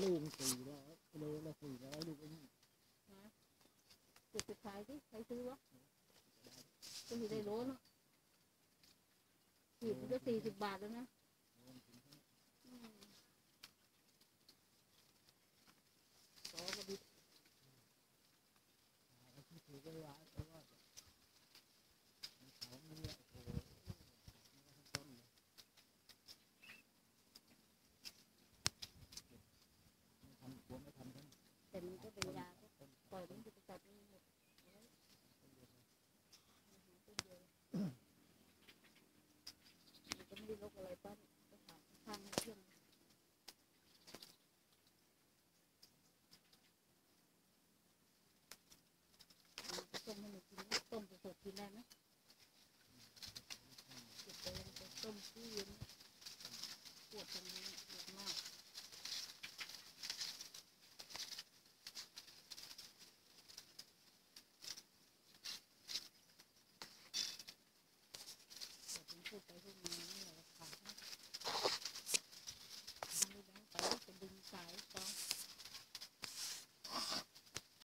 ลูกสี่ร้อยกิโลละสี่ร้อยลูกเองจุดสุดท้ายที่ใครซื้อวะก็อยู่ในโลเนาะขีดมันก็สี่สิบบาทแล้วนะอืมต่อมาดิ ที่ถือก็ร้ายเพราะว่าเขาไม่เนี่ยโอ้โหต้นเลยไม่ทำควรไม่ทำทั้ง แต่มันก็เป็นยาก็ปล่อย มันจะไปจับมันหมดก็ไม่ได้ลกอะไรป้าก็ถามข้างเพื่อนต้มให้หนูกินต้มสดกินได้ไหมเก็บไปแล้วต้มที่เย็นปวดตรงนี้ปวดมาก